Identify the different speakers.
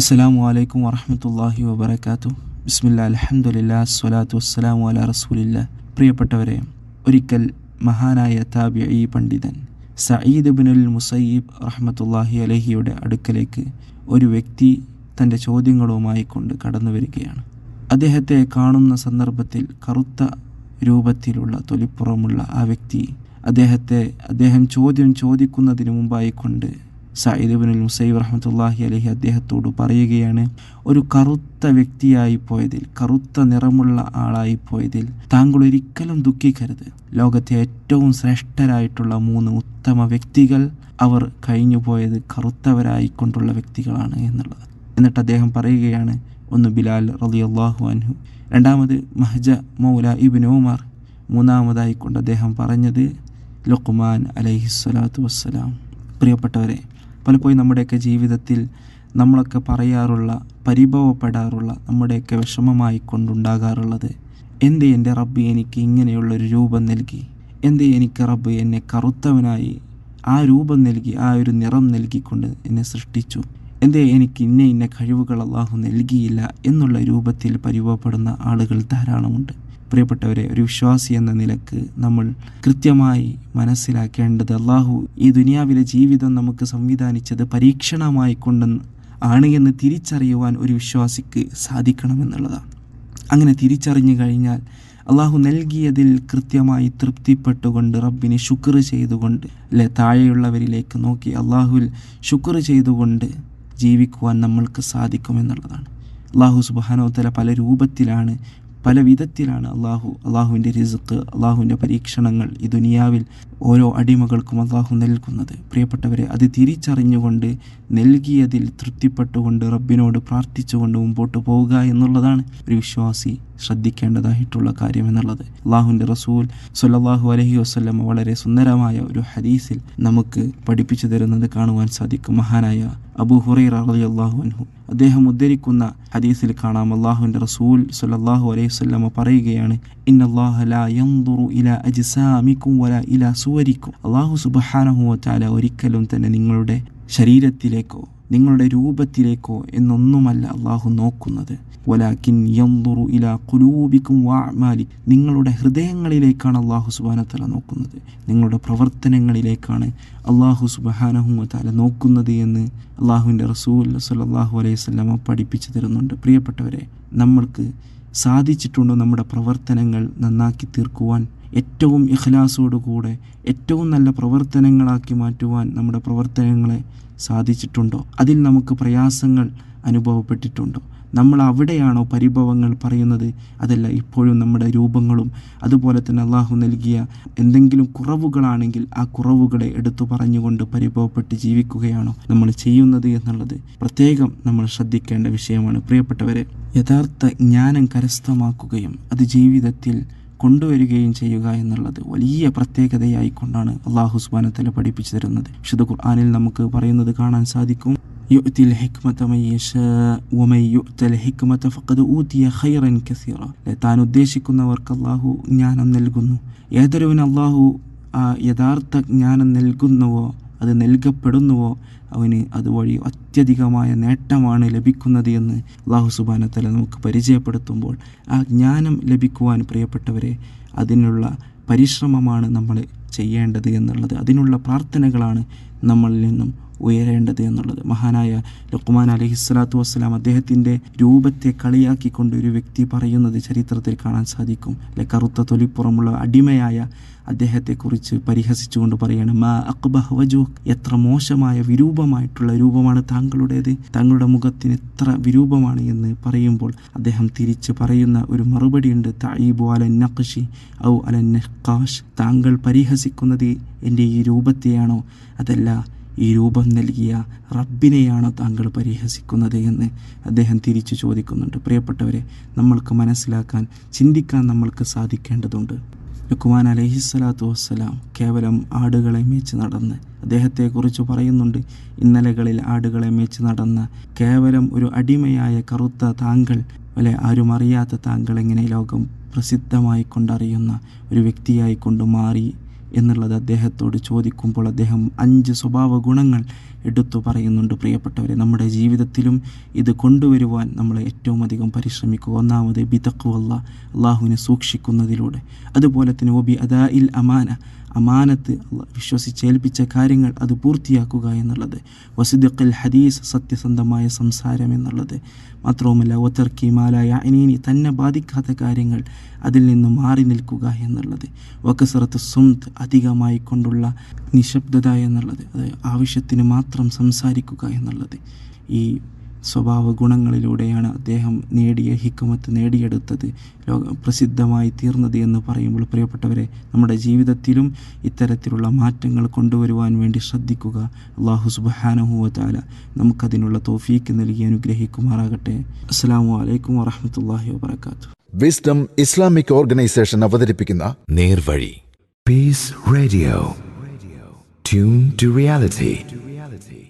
Speaker 1: അസ്സലാമു അലൈക്കും വറഹമത്തല്ലാഹി വബർക്കാത്തു ബിസ്മില്ല അലഹമുല്ല സ്വലാത്തു വസ്സലാമു അല റസൂലില്ല പ്രിയപ്പെട്ടവരെ ഒരിക്കൽ മഹാനായ താബിഈ പണ്ഡിതൻ സയ്യിദ് ബിനുൽ മുസയ്യിബ് റഹ്മത്തുല്ലാഹി അലഹിയുടെ അടുക്കലേക്ക് ഒരു വ്യക്തി തന്റെ ചോദ്യങ്ങളുമായി കൊണ്ട് കടന്നു വരികയാണ്. അദ്ദേഹത്തെ കാണുന്ന സന്ദർഭത്തിൽ കറുത്ത രൂപത്തിലുള്ള തൊലിപ്പുറമുള്ള ആ വ്യക്തി അദ്ദേഹത്തെ അദ്ദേഹം ചോദ്യം ചോദിക്കുന്നതിന് മുമ്പായി കൊണ്ട് സയ്യിദ് അൽ മുസൈബ് റഹ്മത്തുല്ലാഹി അലഹി അദ്ദേഹത്തോട് പറയുകയാണ് ഒരു കറുത്ത വ്യക്തിയായി പോയതിൽ കറുത്ത നിറമുള്ള ആളായി പോയതിൽ താങ്കൾ ഒരിക്കലും ദുഃഖിക്കരുത്. ലോകത്തെ ഏറ്റവും ശ്രേഷ്ഠരായിട്ടുള്ള മൂന്ന് ഉത്തമ വ്യക്തികൾ അവർ കഴിഞ്ഞു പോയത് കറുത്തവരായിക്കൊണ്ടുള്ള വ്യക്തികളാണ് എന്നുള്ളത്. എന്നിട്ട് അദ്ദേഹം പറയുകയാണ് ഒന്ന് ബിലാൽ റലി അള്ളാഹു അൻഹു. രണ്ടാമത് മഹജ മൗല ഇബിൻ ഉമാർ. മൂന്നാമതായി കൊണ്ട് അദ്ദേഹം പറഞ്ഞത് ലുഖ്മാൻ അലൈഹിസ്വലാത്തു വസ്സലാം. പ്രിയപ്പെട്ടവരെ പലപ്പോഴും നമ്മുടെയൊക്കെ ജീവിതത്തിൽ നമ്മളൊക്കെ പറയാറുള്ള പരിഭവപ്പെടാറുള്ള നമ്മുടെയൊക്കെ വിഷമമായി കൊണ്ടുണ്ടാകാറുള്ളത് എന്തേ എന്റെ റബ്ബ് എനിക്ക് ഇങ്ങനെയുള്ളൊരു രൂപം നൽകി? എന്തേ എനിക്ക് റബ്ബ് എന്നെ കറുത്തവനായി ആ രൂപം നൽകി ആ ഒരു നിറം നൽകിക്കൊണ്ട് എന്നെ സൃഷ്ടിച്ചു? എന്തേ എനിക്ക് ഇന്ന ഇന്ന കഴിവുകൾ അള്ളാഹു നൽകിയില്ല? എന്നുള്ള രൂപത്തിൽ പരിഭവപ്പെടുന്ന ആളുകൾ ധാരാളമുണ്ട്. പ്രിയപ്പെട്ടവരെ ഒരു വിശ്വാസി എന്ന നിലയ്ക്ക് നമ്മൾ കൃത്യമായി മനസ്സിലാക്കേണ്ടത് അള്ളാഹു ഈ ദുനിയാവിലെ ജീവിതം നമുക്ക് സംവിധാനിച്ചത് പരീക്ഷണമായി കൊണ്ടെന്ന് ആണ് എന്ന് തിരിച്ചറിയുവാൻ ഒരു വിശ്വാസിക്ക് സാധിക്കണമെന്നുള്ളതാണ്. അങ്ങനെ തിരിച്ചറിഞ്ഞു കഴിഞ്ഞാൽ അള്ളാഹു നൽകിയതിൽ കൃത്യമായി തൃപ്തിപ്പെട്ടുകൊണ്ട് റബ്ബിനെ ശുക്ർ ചെയ്തുകൊണ്ട് അല്ലെ താഴെയുള്ളവരിലേക്ക് നോക്കി അള്ളാഹുവിൽ ശുക്ർ ചെയ്തുകൊണ്ട് ജീവിക്കുവാൻ നമ്മൾക്ക് സാധിക്കുമെന്നുള്ളതാണ്. അള്ളാഹു സുബാനോത്തല പല രൂപത്തിലാണ് പല വിധത്തിലാണ് അള്ളാഹു അള്ളാഹുവിന്റെ റിസുക്ക് അള്ളാഹുവിന്റെ പരീക്ഷണങ്ങൾ ഈ ദുനിയാവിൽ ഓരോ അടിമകൾക്കും അള്ളാഹു നൽകുന്നത്. പ്രിയപ്പെട്ടവരെ അത് തിരിച്ചറിഞ്ഞുകൊണ്ട് നൽകിയതിൽ തൃപ്തിപ്പെട്ടുകൊണ്ട് റബ്ബിനോട് പ്രാർത്ഥിച്ചുകൊണ്ട് മുമ്പോട്ട് പോവുക എന്നുള്ളതാണ് ഒരു വിശ്വാസി ശ്രദ്ധിക്കേണ്ടതായിട്ടുള്ള കാര്യം എന്നുള്ളത്. അള്ളാഹുവിന്റെ റസൂൽ സൊല്ലാഹു അലഹി വസ്ലം വളരെ സുന്ദരമായ ഒരു ഹദീസിൽ നമുക്ക് പഠിപ്പിച്ചു തരുന്നത് കാണുവാൻ സാധിക്കും. മഹാനായ അബു ഹുറൈർ അലി അള്ളാഹു അൻഹു. അദ്ദേഹം ഉദ്ധരിക്കുന്ന ഹദീസിൽ കാണാം. അള്ളാഹുവിന്റെ റസൂൽ സുല്ലാഹു അലൈഹി വസല്ലമ പറയുകയാണ് ഇൻ ഇലാ സുവരിക്കും അള്ളാഹു സുബ്ഹാനഹു വതആല ഒരിക്കലും തന്നെ നിങ്ങളുടെ ശരീരത്തിലേക്കോ നിങ്ങളുടെ രൂപത്തിലേക്കോ എന്നൊന്നുമല്ല അള്ളാഹു നോക്കുന്നത്. വലാക്കിൻ യന്തുറു ഇല കുലൂബിക്കും വാമാലി നിങ്ങളുടെ ഹൃദയങ്ങളിലേക്കാണ് അള്ളാഹു സുബാനത്തല നോക്കുന്നത്. നിങ്ങളുടെ പ്രവർത്തനങ്ങളിലേക്കാണ് അള്ളാഹു സുബാനഹുമത്താല നോക്കുന്നത് എന്ന് അള്ളാഹുവിന്റെ റസൂൽ സല്ലാഹു അലൈഹി സ്വല്ലാമ പഠിപ്പിച്ചു തരുന്നുണ്ട്. പ്രിയപ്പെട്ടവരെ നമ്മൾക്ക് സാധിച്ചിട്ടുണ്ടോ നമ്മുടെ പ്രവർത്തനങ്ങൾ നന്നാക്കി തീർക്കുവാൻ ഏറ്റവും ഇഖ്ലാസോടുകൂടെ ഏറ്റവും നല്ല പ്രവർത്തനങ്ങളാക്കി മാറ്റുവാൻ നമ്മുടെ പ്രവർത്തനങ്ങളെ സാധിച്ചിട്ടുണ്ടോ? അതിൽ നമുക്ക് പ്രയാസങ്ങൾ അനുഭവപ്പെട്ടിട്ടുണ്ടോ? നമ്മൾ അവിടെയാണോ പരിഭവങ്ങൾ പറയുന്നത്? അതല്ല ഇപ്പോഴും നമ്മുടെ രൂപങ്ങളും അതുപോലെ തന്നെ അള്ളാഹു നൽകിയ എന്തെങ്കിലും കുറവുകളാണെങ്കിൽ ആ കുറവുകളെ എടുത്തു പറഞ്ഞുകൊണ്ട് പരിഭവപ്പെട്ട് ജീവിക്കുകയാണോ നമ്മൾ ചെയ്യുന്നത് എന്നുള്ളത് പ്രത്യേകം നമ്മൾ ശ്രദ്ധിക്കേണ്ട വിഷയമാണ്. പ്രിയപ്പെട്ടവരെ യഥാർത്ഥ ജ്ഞാനം കരസ്ഥമാക്കുകയും അത് ജീവിതത്തിൽ കൊണ്ടുവരികയും ചെയ്യുക എന്നുള്ളത് വലിയ പ്രത്യേകതയായി കൊണ്ടാണ് അള്ളാഹു സുബാനത്തല പഠിപ്പിച്ചു തരുന്നത്. വിശുദ്ധ ഖുർആാനിൽ നമുക്ക് പറയുന്നത് കാണാൻ സാധിക്കും കസീറ. താൻ ഉദ്ദേശിക്കുന്നവർക്ക് അള്ളാഹു ജ്ഞാനം നൽകുന്നു. ഏതൊരുവൻ അള്ളാഹു യഥാർത്ഥ ജ്ഞാനം നൽകുന്നുവോ അത് നൽകപ്പെടുന്നുവോ? അവന് അതുവഴി അത്യധികമായ നേട്ടമാണ് ലഭിക്കുന്നത് എന്ന് അള്ളാഹു സുബാനത്തല നമുക്ക് പരിചയപ്പെടുത്തുമ്പോൾ ആ ജ്ഞാനം ലഭിക്കുവാൻ പ്രിയപ്പെട്ടവരെ അതിനുള്ള പരിശ്രമമാണ് നമ്മൾ ചെയ്യേണ്ടത് എന്നുള്ളത്. അതിനുള്ള പ്രാർത്ഥനകളാണ് നമ്മളിൽ നിന്നും ഉയരേണ്ടത് എന്നുള്ളത്. മഹാനായ ലുക്മാൻ അലഹി സ്വലാത്തു വസ്സലാം അദ്ദേഹത്തിന്റെ രൂപത്തെ കളിയാക്കിക്കൊണ്ട് ഒരു വ്യക്തി പറയുന്നത് ചരിത്രത്തിൽ കാണാൻ സാധിക്കും. അല്ലെ കറുത്ത തൊലിപ്പുറമുള്ള അടിമയായ അദ്ദേഹത്തെക്കുറിച്ച് പരിഹസിച്ചുകൊണ്ട് പറയാണ് മാ അക്ബഹ് വജു എത്ര മോശമായ വിരൂപമായിട്ടുള്ള രൂപമാണ് താങ്കളുടേത്. താങ്കളുടെ മുഖത്തിന് എത്ര വിരൂപമാണ് എന്ന് പറയുമ്പോൾ അദ്ദേഹം തിരിച്ച് പറയുന്ന ഒരു മറുപടിയുണ്ട് തായിബു അലൻ നഖ്ഷി ഔ അലൻ നഖാഷ് താങ്കൾ പരിഹസിക്കുന്നത് എന്റെ ഈ രൂപത്തെയാണോ? അതല്ല ഈ രൂപം നൽകിയ റബ്ബിനെയാണോ താങ്കൾ പരിഹസിക്കുന്നത് എന്ന് അദ്ദേഹം തിരിച്ചു ചോദിക്കുന്നുണ്ട്. പ്രിയപ്പെട്ടവരെ നമ്മൾക്ക് മനസ്സിലാക്കാൻ ചിന്തിക്കാൻ നമ്മൾക്ക് സാധിക്കേണ്ടതുണ്ട്. ലുക്കുമാൻ അലഹിസ്വലാത്തു വസ്സലാം കേവലം ആടുകളെ മേച്ച് നടന്ന് അദ്ദേഹത്തെക്കുറിച്ച് പറയുന്നുണ്ട് ഇന്നലകളിൽ ആടുകളെ മേച്ച് നടന്ന കേവലം ഒരു അടിമയായ കറുത്ത താങ്കൾ അല്ലെ ആരും അറിയാത്ത താങ്കൾ എങ്ങനെ ലോകം പ്രസിദ്ധമായി കൊണ്ടറിയുന്ന ഒരു വ്യക്തിയായി കൊണ്ട് മാറി എന്നുള്ളത് അദ്ദേഹത്തോട് ചോദിക്കുമ്പോൾ അദ്ദേഹം അഞ്ച് സ്വഭാവ ഗുണങ്ങൾ എടുത്തു പറയുന്നുണ്ട്. പ്രിയപ്പെട്ടവരെ നമ്മുടെ ജീവിതത്തിലും ഇത് കൊണ്ടുവരുവാൻ നമ്മൾ ഏറ്റവും അധികം പരിശ്രമിക്കുക. ഒന്നാമത് ബിതക്കുവല്ല അള്ളാഹുവിനെ സൂക്ഷിക്കുന്നതിലൂടെ. അതുപോലെ തന്നെ ഒബി അദാ ഇൽ അമാന. അമാനത്ത് വിശ്വസിച്ചേൽപ്പിച്ച കാര്യങ്ങൾ അത് പൂർത്തിയാക്കുക എന്നുള്ളത്. വസിദുൽ ഹദീസ് സത്യസന്ധമായ സംസാരം എന്നുള്ളത്. മാത്രവുമല്ല ഒത്തർക്കി മാലായ അനീനി തന്നെ ബാധിക്കാത്ത കാര്യങ്ങൾ അതിൽ നിന്ന് മാറി നിൽക്കുക എന്നുള്ളത്. വക്കസറത്ത് സുന്ദ് അധികമായി കൊണ്ടുള്ള നിശബ്ദത എന്നുള്ളത്. അത് ആവശ്യത്തിന് മാത്രം സംസാരിക്കുക എന്നുള്ളത്. ഈ സ്വഭാവ ഗുണങ്ങളിലൂടെയാണ് അദ്ദേഹം നേടിയ ഹിക്കുമത്ത് നേടിയെടുത്തത് ലോക പ്രസിദ്ധമായി തീർന്നത് എന്ന് പറയുമ്പോൾ പ്രിയപ്പെട്ടവരെ നമ്മുടെ ജീവിതത്തിലും ഇത്തരത്തിലുള്ള മാറ്റങ്ങൾ കൊണ്ടുവരുവാൻ വേണ്ടി ശ്രദ്ധിക്കുക. അള്ളാഹു സുബാനഹുവല നമുക്കതിനുള്ള തോഫീക്ക് നൽകി അനുഗ്രഹിക്കുമാറാകട്ടെ. അസ്സാം വലൈക്കും വാഹമത്തല്ലാഹി വാബർക്കാത്തു
Speaker 2: വിസ്ഡം ഇസ്ലാമിക് ഓർഗനൈസേഷൻ അവതരിപ്പിക്കുന്ന
Speaker 3: Nervazhi.
Speaker 4: Peace radio tune to reality.